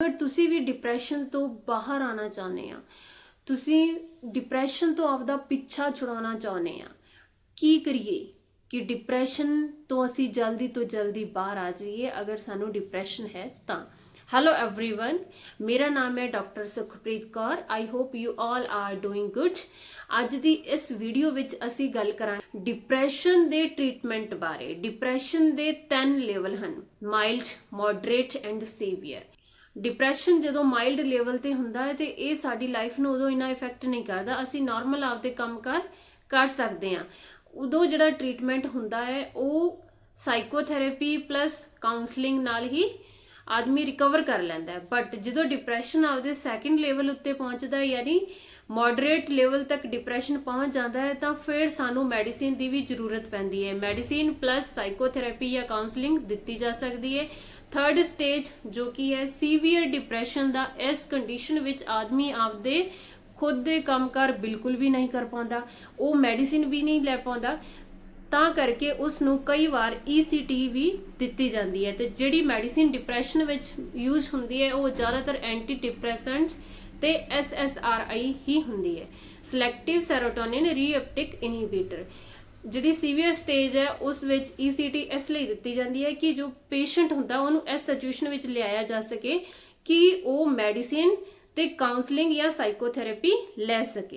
ਅਗਰ ਤੁਸੀਂ ਵੀ ਡਿਪਰੈਸ਼ਨ ਤੋਂ ਬਾਹਰ ਆਣਾ ਚਾਹੁੰਦੇ ਆ ਤੁਸੀਂ ਡਿਪਰੈਸ਼ਨ ਤੋਂ ਆਪਦਾ ਪਿੱਛਾ ਛੁਡਾਉਣਾ ਚਾਹੁੰਦੇ ਆ ਕੀ ਕਰੀਏ ਕਿ ਡਿਪਰੈਸ਼ਨ ਤੋਂ ਅਸੀਂ ਜਲਦੀ ਤੋਂ ਜਲਦੀ ਬਾਹਰ ਆ ਜਾਈਏ ਅਗਰ ਸਾਨੂੰ ਡਿਪਰੈਸ਼ਨ ਹੈ ਤਾਂ ਹੈਲੋ एवरीवन ਮੇਰਾ ਨਾਮ ਹੈ doctor Sukhpreet Kaur I hope you all are doing good ਅੱਜ ਦੀ ਇਸ ਵੀਡੀਓ ਵਿੱਚ ਅਸੀਂ ਗੱਲ ਕਰਾਂਗੇ ਡਿਪਰੈਸ਼ਨ ਦੇ ਟ੍ਰੀਟਮੈਂਟ ਬਾਰੇ ਡਿਪਰੈਸ਼ਨ ਦੇ ਤਿੰਨ ਲੈਵਲ ਹਨ mild moderate and severe depression ਜਦੋਂ ਮਾਈਲਡ ਲੈਵਲ ਤੇ ਹੁੰਦਾ ਹੈ ਤੇ ਇਹ ਸਾਡੀ ਲਾਈਫ ਨੂੰ ਉਦੋਂ ਇਨਾ ਇਫੈਕਟ ਨਹੀਂ ਕਰਦਾ। ਅਸੀਂ ਨਾਰਮਲ ਆਪਦੇ ਕੰਮਕਾਰ ਕਰ ਸਕਦੇ ਹਾਂ। ਉਦੋਂ ਜਿਹੜਾ ਟ੍ਰੀਟਮੈਂਟ ਹੁੰਦਾ ਹੈ, ਉਹ ਸਾਈਕੋਥੈਰੇਪੀ ਪਲੱਸ ਕਾਉਂਸਲਿੰਗ ਨਾਲ ਹੀ ਆਦਮੀ ਰਿਕਵਰ ਕਰ ਲੈਂਦਾ ਹੈ। ਬਟ ਜਦੋਂ ਡਿਪਰੈਸ਼ਨ ਆਪਦੇ ਸੈਕੰਡ ਲੈਵਲ ਉੱਤੇ ਪਹੁੰਚਦਾ ਹੈ, ਯਾਨੀ ਮੋਡਰੇਟ ਲੈਵਲ ਤੱਕ ਡਿਪਰੈਸ਼ਨ ਪਹੁੰਚ ਜਾਂਦਾ ਹੈ, ਤਾਂ ਫਿਰ ਸਾਨੂੰ ਮੈਡੀਸਿਨ ਦੀ ਵੀ ਜ਼ਰੂਰਤ ਪੈਂਦੀ ਹੈ। ਮੈਡੀਸਿਨ ਪਲੱਸ ਸਾਈਕੋਥੈਰੇਪੀ ਜਾਂ ਕਾਉਂਸਲਿੰਗ ਦਿੱਤੀ ਜਾ ਸਕਦੀ ਹੈ। ਥਰਡ ਸਟੇਜ ਜੋ ਕਿ ਹੈ ਸੀਵੀਅਰ ਡਿਪਰੈਸ਼ਨ ਦਾ ਇਸ ਕੰਡੀਸ਼ਨ ਵਿੱਚ ਆਦਮੀ ਆਪਦੇ ਖੁਦ ਦੇ ਕੰਮਕਾਰ ਬਿਲਕੁਲ ਵੀ ਨਹੀਂ ਕਰ ਪਾਉਂਦਾ, ਉਹ ਮੈਡੀਸਿਨ ਵੀ ਨਹੀਂ ਲੈ ਪਾਉਂਦਾ, ਤਾਂ ਕਰਕੇ ਉਸ ਨੂੰ ਕਈ ਵਾਰ ECT ਵੀ ਦਿੱਤੀ ਜਾਂਦੀ ਹੈ ਤੇ ਜਿਹੜੀ ਮੈਡੀਸਿਨ ਡਿਪਰੈਸ਼ਨ ਵਿੱਚ ਯੂਜ਼ ਹੁੰਦੀ ਹੈ, ਉਹ ਜ਼ਿਆਦਾਤਰ ਐਂਟੀ ਡਿਪਰੈਸੈਂਟਸ ਤੇ SSRI ਹੀ ਹੁੰਦੀ ਹੈ। ਸਿਲੈਕਟਿਵ ਸੈਰੋਟੋਨਿਨ ਰੀਅਪਟਿਕ ਇਨਹਿਬਿਟਰ ਜਿਹੜੀ ਸੀਵੀਅਰ ਸਟੇਜ ਹੈ, ਉਸ ਵਿੱਚ ECT ਇਸ ਲਈ ਦਿੱਤੀ ਜਾਂਦੀ ਹੈ ਕਿ ਜੋ ਪੇਸ਼ੈਂਟ ਹੁੰਦਾ, ਉਹਨੂੰ ਇਸ ਸਿਚੁਏਸ਼ਨ ਵਿੱਚ ਲਿਆਇਆ ਜਾ ਸਕੇ ਕਿ ਉਹ ਮੈਡੀਸਿਨ ਤੇ ਕਾਉਂਸਲਿੰਗ ਜਾਂ ਸਾਈਕੋਥੈਰੇਪੀ ਲੈ ਸਕੇ।